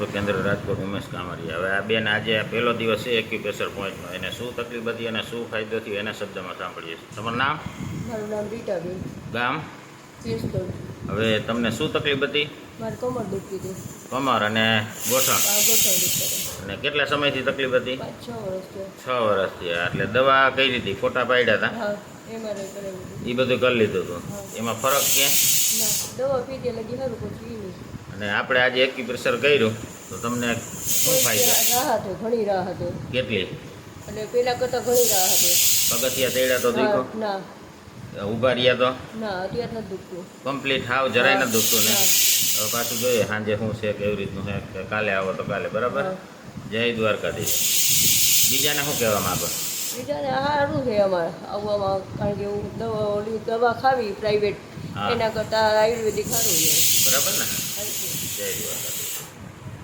તો કેન્દ્ર રાજકોટ ઉમેશ કામરિયા હવે આ બેન આજે પહેલો દિવસ છે એક્યુપ્રેશર પોઈન્ટનો એને શું તકલીફ હતી અને શું ફાયદો થયો એના શબ્દમાં સાંભળીએ છીએ. તમારું નામ? મારું નામ રીટાબેન. ગામ? હવે તમને શું તકલીફ હતી? મારે કમર દુખતી હતી કમર અને ગોઠણ? અને કેટલા સમયથી તકલીફ હતી? છ વર્ષથી છ વર્ષથી એટલે દવા કઈ રીતે? ફોટા પાડ્યા હતા? એ બધું. કરી લીધું હતું એમાં ફરક ક્યાં અને આપણે આજે એક્યુપ્રેશર કર્યું તો તમને શું ફાયદો? રાહત ઘણી રાહત કેટલી? અને પેલા કરતાં ઘણી રાહત પગથિયા તેડ્યા તો દુખો ના. ઊભા રહ્યા તો? ના અત્યારે નથી દુખતું. કમ્પ્લીટ હાવ જરાય ન દુખતું ને? હવે પાછું જોઈએ સાંજે શું છે કેવી રીતનું છે કાલે આવો તો કાલે બરાબર. જય દ્વારકાધીશ. બીજાને શું કહેવા માંગો? બીજાને સારું છે અમારે. આવવામાં કારણ કે હું દવા ઓલી દવા ખાવી પ્રાઇવેટ એના કરતાં આયુર્વેદિક સારું છે. બરાબર ને. જય